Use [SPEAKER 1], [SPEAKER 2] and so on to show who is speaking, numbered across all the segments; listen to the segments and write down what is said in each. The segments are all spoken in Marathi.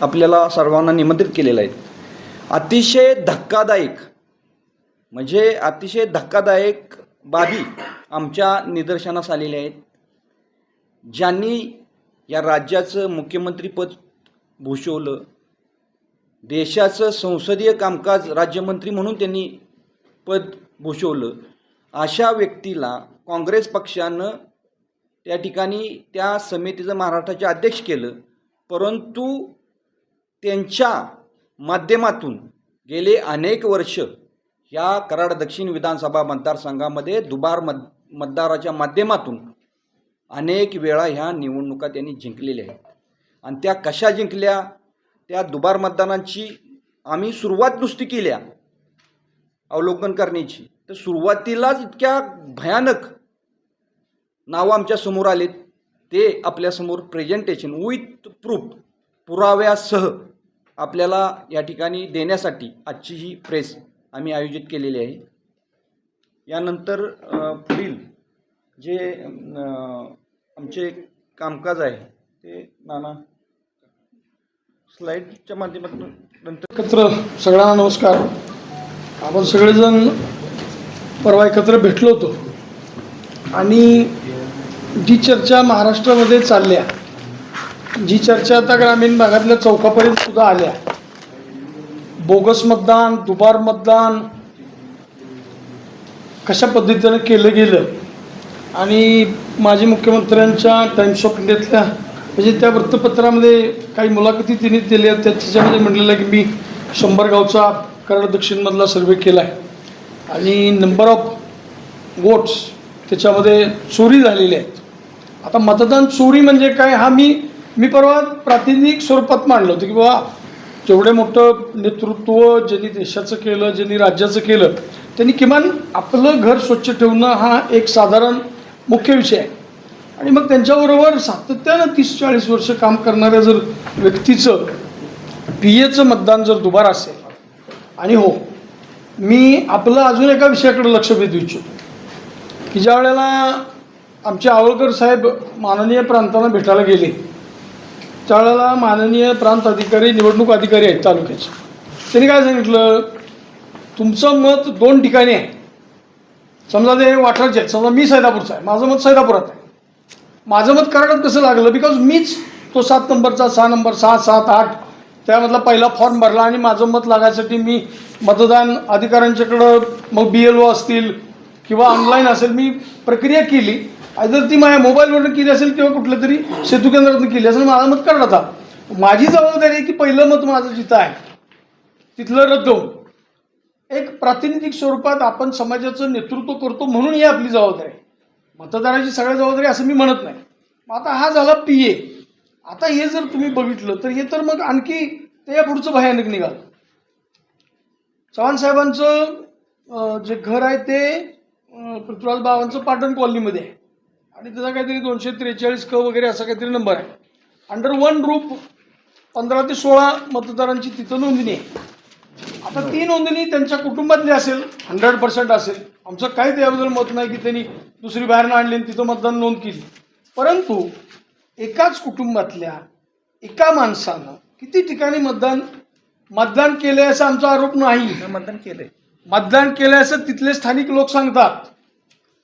[SPEAKER 1] आपल्याला सर्वांना निमंत्रित केलेलं आहे. अतिशय धक्कादायक म्हणजे अतिशय धक्कादायक बाबी आमच्या निदर्शनास आलेल्या आहेत. ज्यांनी या राज्याचं मुख्यमंत्रीपद भूषवलं देशाचं संसदीय कामकाज राज्यमंत्री म्हणून त्यांनी पद भूषवलं अशा व्यक्तीला काँग्रेस पक्षानं त्या ठिकाणी त्या समितीचं महाराष्ट्राचे अध्यक्ष केलं. परंतु त्यांच्या माध्यमातून गेले अनेक वर्ष या कराड दक्षिण विधानसभा मतदारसंघामध्ये दुबार मत मतदाराच्या माध्यमातून अनेक वेळा ह्या निवडणुका त्यांनी जिंकलेल्या आहेत. आणि त्या कशा जिंकल्या? त्या दुबार मतदानाची आम्ही सुरुवात नुसती केल्या. अवलोकन करण्याची. तर सुरुवातीलाच इतक्या भयानक नावं आमच्यासमोर आलेत. ते आपल्यासमोर प्रेझेंटेशन विथ प्रूफ पुराव्यासह आपल्याला या ठिकाणी देण्यासाठी आजची ही प्रेस आम्ही आयोजित केलेली आहे. यानंतर पुढील जे आमचे कामकाज आहे ते नाना स्लाईडच्या माध्यमातून नंतर
[SPEAKER 2] एकत्र सगळ्यांना नमस्कार. आपण सगळेजण परवा एकत्र भेटलो होतो आणि जी चर्चा महाराष्ट्रामध्ये चालल्या जी चर्चा आता ग्रामीण भागातल्या चौकापर्यंत सुद्धा आल्या. बोगस मतदान दुबार मतदान कशा पद्धतीनं केलं गेलं? आणि माजी मुख्यमंत्र्यांच्या टाइम्स ऑफ इंडियातल्या म्हणजे त्या वृत्तपत्रामध्ये काही मुलाखती तिने दिल्या त्या त्याच्यामध्ये म्हणजे म्हटलेलं आहे की मी शंभर गावचा कराड दक्षिणमधला सर्वे केला आहे आणि नंबर ऑफ वोट्स त्याच्यामध्ये चोरी झालेली आहेत. आता मतदान चोरी म्हणजे काय? हा मी मी परवा प्रातिनिधिक स्वरूपात मांडलं होतं की बाबा जेवढे मोठं नेतृत्व ज्यांनी देशाचं केलं ज्यांनी राज्याचं केलं त्यांनी किमान आपलं घर स्वच्छ ठेवणं हा एक साधारण मुख्य विषय आहे. आणि मग त्यांच्याबरोबर सातत्यानं तीस चाळीस वर्ष काम करणाऱ्या जर व्यक्तीचं पी एचं मतदान जर दुबार असेल आणि हो मी आपलं अजून एका विषयाकडे लक्ष वेधू इच्छितो. की ज्या वेळेला आमचे आवळकर साहेब माननीय प्रांतांना भेटायला गेले त्यावेळेला माननीय प्रांत अधिकारी निवडणूक अधिकारी आहेत तालुक्याचे. त्यांनी काय सांगितलं? तुमचं मत दोन ठिकाणी आहे. समजा ते वाठारचे आहेत. समजा मी सैदापूरचा आहे. माझं मत सैदापुरात आहे. माझं मत कराडात कसं लागलं? बिकॉज मीच तो सात नंबरचा सहा नंबर सहा सात आठ त्यामधला पहिला फॉर्म भरला आणि माझं मत लागायसाठी मी मतदान अधिकाऱ्यांच्याकडं मग बी एल ओ असतील किंवा ऑनलाईन असेल मी प्रक्रिया केली. जर ती माझ्या मोबाईलवरून केली असेल किंवा कुठलं तरी सेतू केंद्रातून केली असेल माझा मत कराडात होता माझी जबाबदारी आहे की पहिलं मत माझं जिथं आहे तिथलं रद्द होऊन. एक प्रातिनिधिक स्वरूपात आपण समाजाचं नेतृत्व करतो म्हणून ही आपली जबाबदारी आहे. मतदाराची सगळ्या जबाबदारी असं मी म्हणत नाही. मग आता हा झाला पी ए आता हे जर तुम्ही बघितलं तर हे तर मग आणखी ते या पुढचं भयानक निघालं. चव्हाण साहेबांचं जे घर आहे ते पृथ्वीराज बाबांचं पाटण कॉलनीमध्ये आहे. आणि त्याचा काहीतरी दोनशे त्रेचाळीस क वगैरे असा काहीतरी नंबर आहे. अंडर वन ग्रुप पंधरा ते सोळा मतदारांची तिथं नोंदणी आहे. आता ती नोंदणी त्यांच्या कुटुंबातली असेल हंड्रेड पर्सेंट असेल. आमचं काही त्याबद्दल मत नाही की त्यांनी दुसरी बाहेरनं आणली आणि तिथं मतदान नोंद केली. परंतु एकाच कुटुंबातल्या एका माणसानं किती ठिकाणी मतदान मतदान केलंय असा आमचा आरोप नाही
[SPEAKER 1] मतदान केलंय.
[SPEAKER 2] मतदान केलंय असं तिथले स्थानिक लोक सांगतात.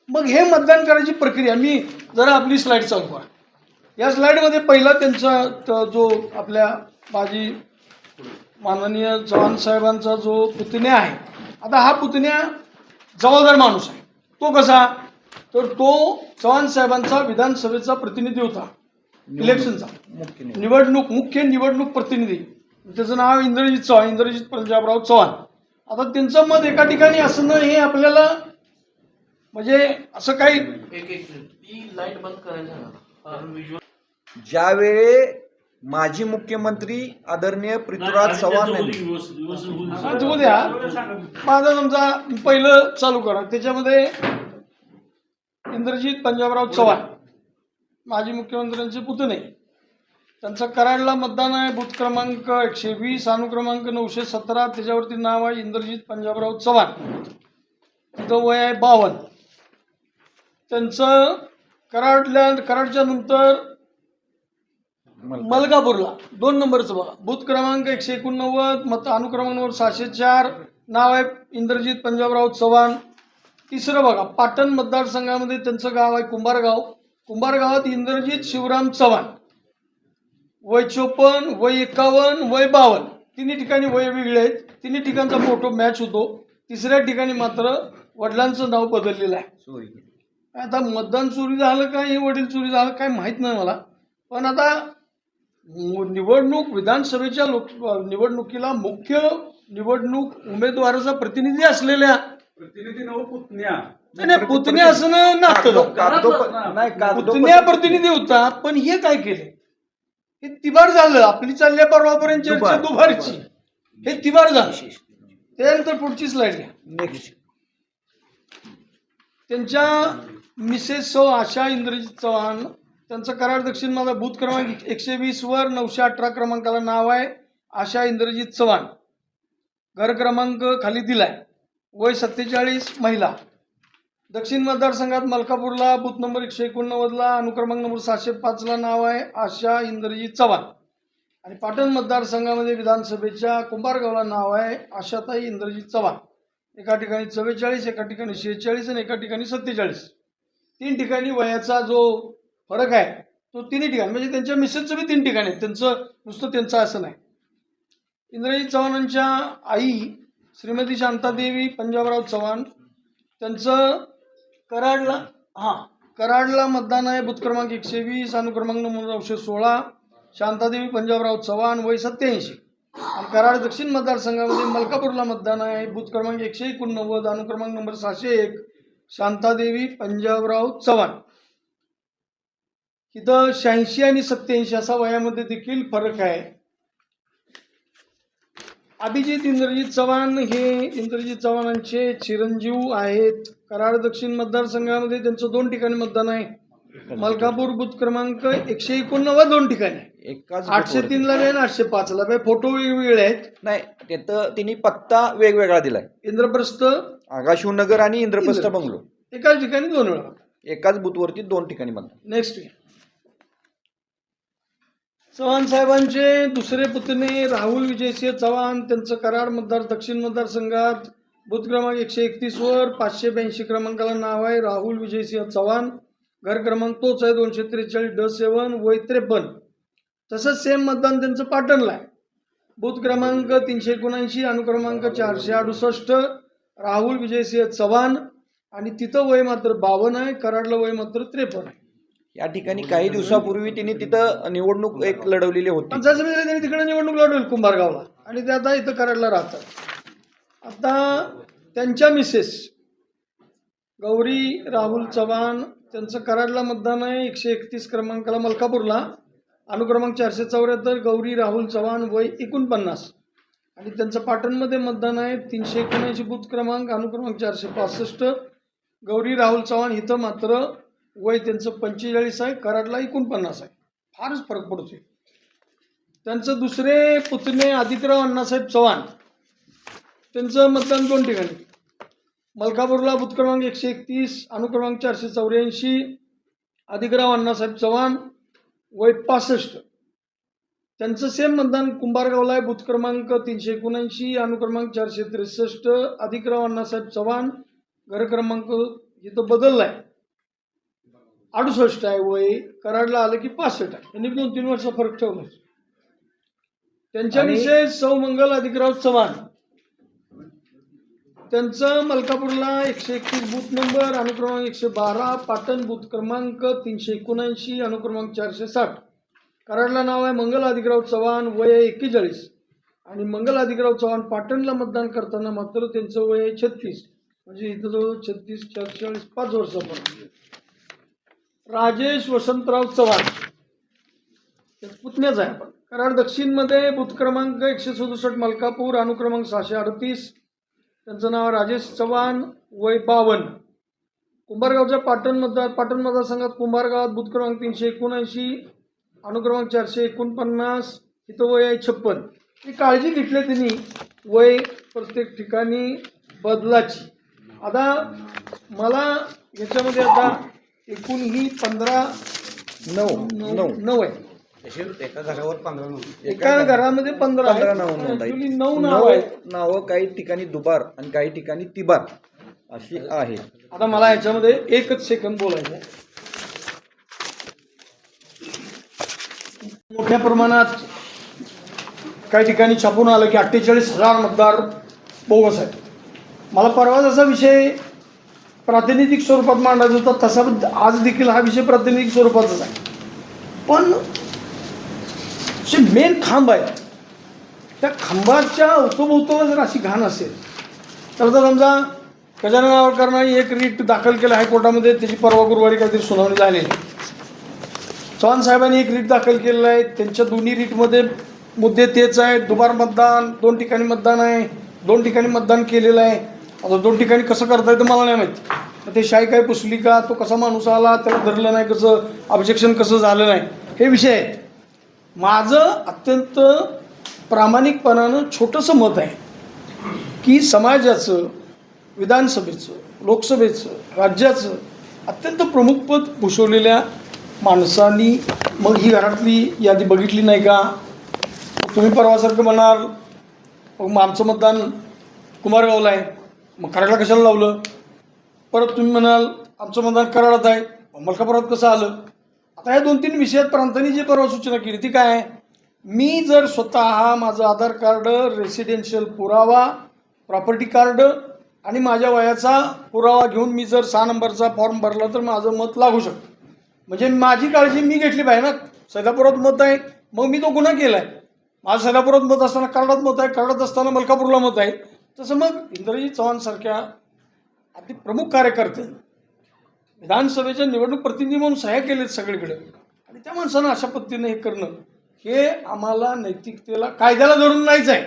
[SPEAKER 2] मग हे मतदान करायची प्रक्रिया मी जरा आपली स्लाईड चालू करा. या स्लाईडमध्ये पहिला त्यांचा जो आपल्या माजी माननीय चव्हाण साहेबांचा जो पुतण्या आहे आता हा पुतण्या जबाबदार माणूस आहे. तो कसा? तर तो चव्हाण साहेबांचा विधानसभेचा प्रतिनिधी होता इलेक्शनचा. निवडणूक. मुख्य निवडणूक प्रतिनिधी. त्याचं नाव इंद्रजित चव्हाण इंद्रजित पंजाबराव चव्हाण. आता त्यांचं मत एका ठिकाणी असणं हे आपल्याला म्हणजे असं काही
[SPEAKER 3] एक एक ती लाइट बंद करायची
[SPEAKER 1] ज्यावेळे माजी मुख्यमंत्री आदरणीय पृथ्वीराज चव्हाण यांनी
[SPEAKER 2] द्या. माझा समजा पहिलं चालू करा. त्याच्यामध्ये इंद्रजित पंजाबराव चव्हाण माजी मुख्यमंत्र्यांचे पुतणे. त्यांचं कराडला मतदान आहे. बूथ क्रमांक एकशे वीस अनुक्रमांक नऊशे सतरा. त्याच्यावरती नाव आहे इंद्रजित पंजाबराव चव्हाण. तिथं वय आहे बावन्न. त्यांचं कराडल्या कराडच्या नंतर मलकापूरला. दोन नंबरचं बघा. बूथ क्रमांक एकशे एकोणनव्वद मत अनुक्रमांवर सहाशे चार. नाव आहे इंद्रजित पंजाबराव चव्हाण. तिसरं बघा पाटण मतदारसंघामध्ये त्यांचं गाव आहे कुंभारगाव. कुंभारगावात इंद्रजित शिवराम चव्हाण. वय चोपन्न वय एकावन्न वय बावन्न. तिन्ही ठिकाणी वय वेगळे आहेत. तिन्ही ठिकाणचा फोटो मॅच होतो. तिसऱ्या ठिकाणी मात्र वडिलांचं नाव बदललेलं आहे. आता मतदान चोरी झालं का हे वडील चोरी झालं काय माहीत नाही मला. पण आता निवडणूक विधानसभेच्या लोक निवडणुकीला मुख्य निवडणूक उमेदवाराचा प्रतिनिधी असलेल्या
[SPEAKER 4] प्रतिनिधी नव पुतण्या.
[SPEAKER 2] नाही, नाही, पुतण्या असणं नातं
[SPEAKER 1] नाही
[SPEAKER 2] पुतण्या प्रतिनिधी होता पण हे काय केले? हे तिबार झालं आपली चालल्या परवापर्यंत. दुबारची हे तिबार झालं. त्यानंतर पुढची स्लाइड घ्या.
[SPEAKER 1] नेक्स्ट
[SPEAKER 2] त्यांच्या मिसेस सौ आशा इंद्रजित चव्हाण त्यांचं कराड दक्षिण माझा बूथ क्रमांक एकशे वीसवर नऊशे अठरा क्रमांकाला नाव आहे आशा इंद्रजित चव्हाण. घर क्रमांक खाली दिलाय. वय सत्तेचाळीस महिला. दक्षिण मतदारसंघात मलकापूरला बूथ नंबर एकशे एकोणनव्वदला अनुक्रमांक नंबर सातशे पाचला नाव आहे आशा इंद्रजीत चव्हाण. आणि पाटण मतदारसंघामध्ये विधानसभेच्या कुंभारगावला नाव आहे आशाताई इंद्रजीत चव्हाण. एका ठिकाणी चव्वेचाळीस एका ठिकाणी शेहेचाळीस आणि एका ठिकाणी सत्तेचाळीस. तीन ठिकाणी वयाचा जो फरक आहे तो तिन्ही ठिकाणी म्हणजे त्यांच्या मिसेसचं बी तीन ठिकाणी आहे त्यांचं नुसतं त्यांचं असं नाही. इंद्रजित चव्हाणांच्या आई श्रीमती शांतादेवी पंजाबराव चव्हाण त्यांचं कराडला हां कराडला मतदान आहे बूथ क्रमांक एकशे वीस अनुक्रमांक नंबर नऊशे सोळा शांतादेवी पंजाबराव चव्हाण वय सत्याऐंशी कराड दक्षिण मतदारसंघामध्ये मलकापूरला मतदान आहे. बूथ क्रमांक एकशे एकोणनव्वद अनुक्रमांक नंबर सहाशे एक शांतादेवी पंजाबराव चव्हाण. इथं शहाऐंशी आणि सत्याऐंशी असा वयामध्ये देखील फरक आहे. अभिजित इंद्रजित चव्हाण हे इंद्रजित चव्हाणांचे चिरंजीव आहेत. कराड दक्षिण मतदारसंघामध्ये त्यांचं दोन ठिकाणी मतदान आहे. मलकापूर बूथ क्रमांक एकशे एकोणनव्वद दोन ठिकाणी आहे.
[SPEAKER 1] एकाच
[SPEAKER 2] आठशे
[SPEAKER 1] बोटवर.
[SPEAKER 2] तीनला आणि आठशे पाचला? बी फोटो वेगवेगळे आहेत.
[SPEAKER 1] नाही तिथं तिने पत्ता वेगवेगळा दिलाय.
[SPEAKER 2] इंद्रप्रस्थ
[SPEAKER 1] आगाशिवनगर आणि इंद्रप्रस्थ
[SPEAKER 2] इंद्र-
[SPEAKER 1] बंगलो.
[SPEAKER 2] एकाच ठिकाणी दोन वेळा.
[SPEAKER 1] एकाच बूथवरती दोन ठिकाणी मतदान
[SPEAKER 2] नेक्स्ट चव्हाण साहेबांचे दुसरे पुतणे राहुल विजयसिंह चव्हाण त्यांचं कराड मतदार दक्षिण मतदारसंघात बूथ क्रमांक एकशे एकतीस वर पाचशे ब्याऐंशी क्रमांकाला नाव आहे राहुल विजयसिंह चव्हाण. घर क्रमांक तोच आहे दोनशे त्रेचाळीस ड सेवन वय त्रेपन्न तसंच सेम मतदान त्यांचं पाटणला आहे. बूथ क्रमांक तीनशे एकोणऐंशी अनुक्रमांक चारशे अडुसष्ट राहुल विजयसिंह चव्हाण आणि तिथं वय मात्र बावन्न आहे कराडला वय मात्र त्रेपन्न आहे.
[SPEAKER 1] या ठिकाणी काही दिवसापूर्वी तिने तिथं निवडणूक एक लढवलेली होती.
[SPEAKER 2] पंचायत समितीला त्यांनी तिकडे निवडणूक लढवली कुंभारगावला आणि ते आता इथं कराडला राहतात. आता त्यांच्या मिसेस गौरी राहुल चव्हाण त्यांचं कराडला मतदान आहे एकशे एकतीस क्रमांकाला मलकापूरला. अनुक्रमांक चारशे चौऱ्याहत्तर गौरी राहुल चव्हाण वय एकोणपन्नास. आणि त्यांचं पाटणमध्ये मतदान आहे तीनशे एकोणऐंशी बूथ क्रमांक अनुक्रमांक चारशे पासष्ट. गौरी राहुल चव्हाण इथं मात्र वय त्यांचं पंचेचाळीस आहे कराडला एकोणपन्नास आहे. फारच फरक पडतोय. त्यांचं दुसरे पुतणे आदित्यराव अण्णासाहेब चव्हाण. त्यांचं मतदान दोन ठिकाणी. मलकापूरला बूथ क्रमांक एकशे एकतीस अनुक्रमांक चारशे चौऱ्याऐंशी अधिकराव अण्णासाहेब चव्हाण वय पासष्ट. त्यांचं सेम मतदान कुंभारगावला आहे. बूथ क्रमांक तीनशे एकोणऐंशी अनुक्रमांक चारशे त्रेसष्ट अधिकराव अण्णासाहेब चव्हाण घर क्रमांक इथं बदलला आहे अडुसष्ट आहे वय कराडला आलं की पासष्ट आहे. त्यांनी दोन तीन वर्ष फरक ठेवला त्यांच्या
[SPEAKER 1] आणि-
[SPEAKER 2] विषय सौमंगल अधिकराव चव्हाण. त्यांचं मलकापूरला एकशे एकतीस बूथ नंबर अनुक्रमांक एकशे बारा पाटण बूथ क्रमांक तीनशे एकोणऐंशी अनुक्रमांक चारशे साठ. कराडला नाव आहे मंगल अधिकराव चव्हाण वय एक्केचाळीस. आणि मंगल अधिकराव चव्हाण पाटणला मतदान करताना मात्र त्यांचं वय आहे छत्तीस. म्हणजे इथं जवळ छत्तीस चारशेचाळीस पाच वर्षापर्यंत राजेश वसंतराव चव्हाण. ते पुतण्याच आहे आपण. कराड दक्षिणमध्ये बूथ क्रमांक एकशे सदुसष्ट मलकापूर अनुक्रमांक सहाशे अडतीस. त्यांचं नाव राजेश चव्हाण वय बावन्न. कुंभारगावच्या पाटण मतदार पाटण मतदारसंघात कुंभारगावात बूथ क्रमांक तीनशे एकोणऐंशी अनुक्रमांक चारशे एकोणपन्नास इथं वय आहे छप्पन. ही काळजी घेतली त्यांनी वय प्रत्येक ठिकाणी बदलाची. आता मला याच्यामध्ये आता एकूण ही पंधरा
[SPEAKER 1] नऊ.
[SPEAKER 2] नऊ
[SPEAKER 1] नऊ.
[SPEAKER 2] नऊ
[SPEAKER 5] एका घरावर पंधरा
[SPEAKER 2] एका घरामध्ये पंधरा
[SPEAKER 1] पंधरा. नावं नोंद आहेत.
[SPEAKER 2] नऊ नाव आहेत.
[SPEAKER 1] नावं काही ठिकाणी दुबार आणि काही ठिकाणी तिबार अशी आहे.
[SPEAKER 2] आता मला याच्यामध्ये एकच सेकंद बोलायचं आहे. मोठ्या प्रमाणात काही ठिकाणी छापून आलं की अठ्ठेचाळीस हजार मतदार बोगस आहेत. मला परवाच असा विषय प्रातिनिधिक स्वरूपात मांडायचा होता तसा आज देखील हा विषय प्रातिनिधिक स्वरूपाचाच आहे. पण जे मेन खांब आहे त्या खांबाच्या अवतोभोवताला जर अशी घाण असेल तर आता समजा गजानन नावकरांनी एक रीट दाखल केलं हायकोर्टामध्ये त्याची परवा गुरुवारी काहीतरी सुनावणी झालेली. आहे. चव्हाण साहेबांनी एक रीट दाखल केलेलं आहे. त्यांच्या दोन्ही रीटमध्ये मुद्दे तेच आहेत. दुबार मतदान दोन ठिकाणी मतदान आहे. दोन ठिकाणी मतदान केलेलं आहे. आता दोन ठिकाणी कसं करता येतं मला नाही माहिती. मग ते शाही काय पुसली का? तो कसा माणूस आला? त्याला धरलं नाही कसं? ऑब्जेक्शन कसं झालं नाही? हे विषय आहेत. माझं अत्यंत प्रामाणिकपणानं छोटंसं मत आहे की समाजाचं विधानसभेचं लोकसभेचं राज्याचं अत्यंत प्रमुख पद भूषवलेल्या माणसांनी मग ही घरातली यादी बघितली नाही का? तुम्ही परवासारखं म्हणाल मग आमचं मतदान कुमारगावला आहे. मग कराडला कशाला लावलं? परत तुम्ही म्हणाल आमचं मतदान कराडात आहे. मलकापुरात कसं आलं? आता या दोन तीन विषयात प्रांतांनी जी परवा सूचना केली ती काय आहे? मी जर स्वतः माझं आधार कार्ड रेसिडेन्शियल पुरावा प्रॉपर्टी कार्ड आणि माझ्या वयाचा पुरावा घेऊन मी जर सहा नंबरचा फॉर्म भरला तर माझं मत लागू शकतं. म्हणजे माझी काळजी मी घेतली पाहिजे ना. सैदापुरात मत आहे. मग मी तो गुन्हा केला आहे माझं सैदापुरात मत असताना कराडात मत आहे. कराडात असताना मलकापूरला मत आहे. तसं मग इंद्रजीत चव्हाणसारख्या अगदी प्रमुख कार्यकर्ते विधानसभेच्या निवडणूक प्रतिनिधी म्हणून सहाय्य केलेत सगळीकडे. आणि त्या माणसानं अशा पद्धतीने हे करणं हे आम्हाला नैतिकतेला कायद्याला धरून नाहीच आहे.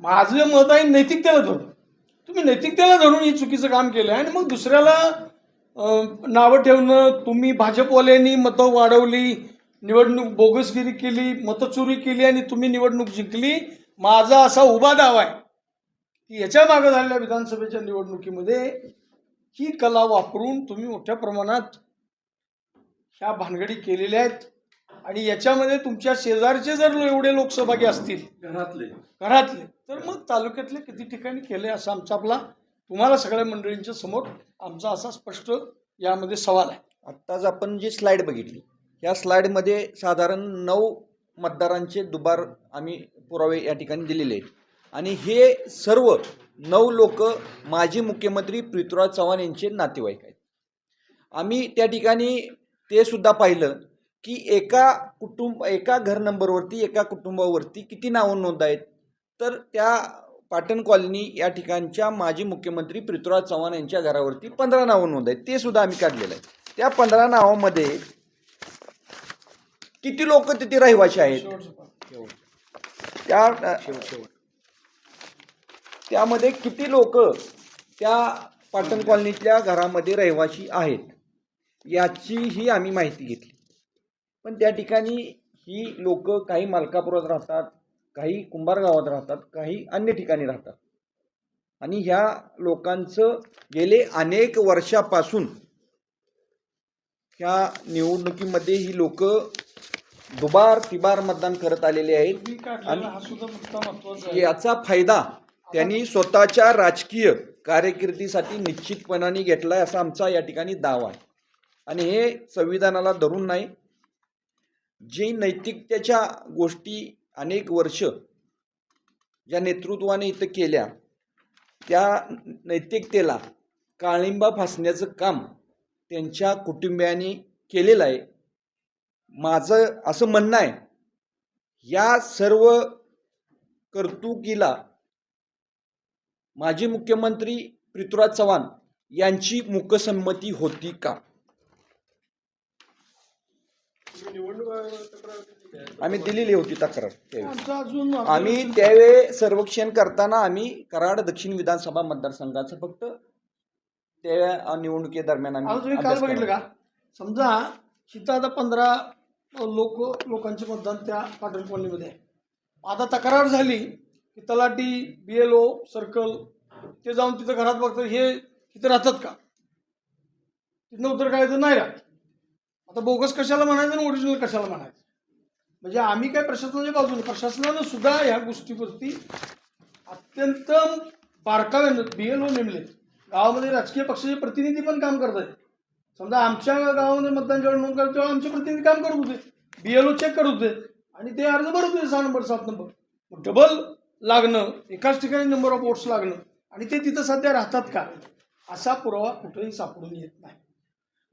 [SPEAKER 2] माझं मत आहे नैतिकतेला धरून. तुम्ही नैतिकतेला धरून ही चुकीचं काम केलं आहे आणि मग दुसऱ्याला नावं ठेवणं तुम्ही भाजपवाल्यांनी मतं वाढवली निवडणूक बोगसगिरी केली मतचोरी केली आणि तुम्ही निवडणूक जिंकली माझा असा उभा दावा आहे. की याच्या मागे झालेल्या विधानसभेच्या निवडणुकीमध्ये ही कला वापरून तुम्ही मोठ्या प्रमाणात ह्या भानगडी केलेल्या आहेत. आणि याच्यामध्ये तुमच्या शेजारचे जर एवढे लोकसभागी असतील.
[SPEAKER 4] घरातले.
[SPEAKER 2] घरातले. तर मग तालुक्यातले किती ठिकाणी केले असं आमचा आपला तुम्हाला सगळ्या मंडळींच्या समोर आमचा असा स्पष्ट यामध्ये सवाल आहे.
[SPEAKER 1] आत्ताच आपण जी स्लाईड बघितली या स्लाईडमध्ये साधारण नऊ मतदारांचे दुबार आम्ही पुरावे या ठिकाणी दिलेले आहेत. आणि हे सर्व नऊ लोक माजी मुख्यमंत्री पृथ्वीराज चव्हाण यांचे नातेवाईक आहेत. आम्ही त्या ठिकाणी ते सुद्धा पाहिलं की एका कुटुंब एका घर नंबरवरती एका कुटुंबावरती किती नावं नोंद आहेत? तर त्या पाटण कॉलनी या ठिकाणच्या माजी मुख्यमंत्री पृथ्वीराज चव्हाण यांच्या घरावरती पंधरा नावं नोंद आहेत. ते सुद्धा आम्ही काढलेलं आहे. त्या पंधरा नावामध्ये किती लोक तिथे रहिवाशी आहेत? त्या त्यामध्ये किती लोक त्या पाटण कॉलनीतल्या घरामध्ये रहिवाशी आहेत याचीही आम्ही माहिती घेतली. पण त्या ठिकाणी ही लोक काही मालकापुरात राहतात काही कुंभार गावात राहतात काही अन्य ठिकाणी राहतात. आणि ह्या लोकांचं गेले अनेक वर्षापासून ह्या निवडणुकीमध्ये ही लोक दुबार तिबार मतदान करत आलेले आहेत.
[SPEAKER 2] हा आहे.
[SPEAKER 1] याचा फायदा त्यांनी स्वतःच्या राजकीय कार्यकिर्दीसाठी निश्चितपणाने घेतला आहे असा आमचा या ठिकाणी दावा आहे. आणि हे संविधानाला धरून नाही जे नैतिकतेच्या गोष्टी अनेक वर्ष ज्या नेतृत्वाने इथं केल्या त्या नैतिकतेला काळिंबा फासण्याचं काम त्यांच्या कुटुंबियांनी केलेलं आहे. माझं असं म्हणणं आहे या सर्व कर्तुकीला माजी मुख्यमंत्री पृथ्वीराज चव्हाण यांची मुकसंमती होती का? आम्ही दिलेली होती तक्रार आम्ही त्यावेळी सर्वेक्षण करताना आम्ही कराड दक्षिण विधानसभा मतदारसंघाचं फक्त त्या निवडणुकीदरम्यान
[SPEAKER 2] आता
[SPEAKER 1] आम्ही
[SPEAKER 2] काल बघितलं. का? समजा तिथं आता पंधरा लोक लोकांचे मतदान त्या पाटण कॉलनीमध्ये आता तक्रार झाली की तलाठी बी एल ओ सर्कल ते जाऊन तिथं घरात बघतात हे तिथे राहतात का? तिथनं उत्तर काय तर नाही राहत. आता बोगस कशाला म्हणायचं आणि ओरिजिनल कशाला म्हणायचं? म्हणजे आम्ही काय प्रशासनाच्या बाजूने प्रशासनानं सुद्धा ह्या गोष्टीवरती अत्यंत बारकाव्यानं बी एल ओ नेमले गावामध्ये राजकीय पक्षाचे प्रतिनिधी पण काम करत आहेत समजा आमच्या गावामध्ये मतदान जेव्हा नोंद करत तेव्हा आमचे प्रतिनिधी काम करत होते. बी एल ओ चेक करत होते. आणि ते अर्ज भरत होते सहा नंबर सात नंबर. डबल लागणं एकाच ठिकाणी नंबर ऑफ वोट्स लागणं. आणि ते तिथं सध्या राहतात का? असा पुरावा कुठेही सापडून येत नाही.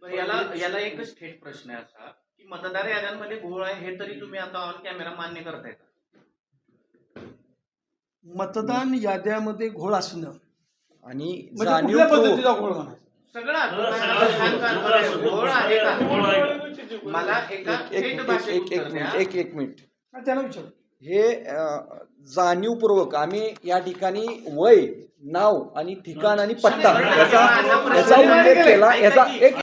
[SPEAKER 3] पण याला याला एकच थेट प्रश्न आहे असा की मतदार याद्यांमध्ये घोळ आहे हे तरी तुम्ही आता ऑन कॅमेरा मान्य करताय का?
[SPEAKER 2] मतदान याद्यामध्ये घोळ असणं.
[SPEAKER 1] आणि
[SPEAKER 2] म्हणजे कुठल्या पद्धतीचा घोळ म्हणायचा?
[SPEAKER 3] सगळं असं घोळ आहे का? मला एका
[SPEAKER 1] एक. मिनिट एक एक मिनिट.
[SPEAKER 2] त्यांना विचार.
[SPEAKER 1] हे जाणीवपूर्वक आम्ही या ठिकाणी वय नाव आणि ठिकाण आणि पत्ता याचा याचा उल्लेख केला. याचा एक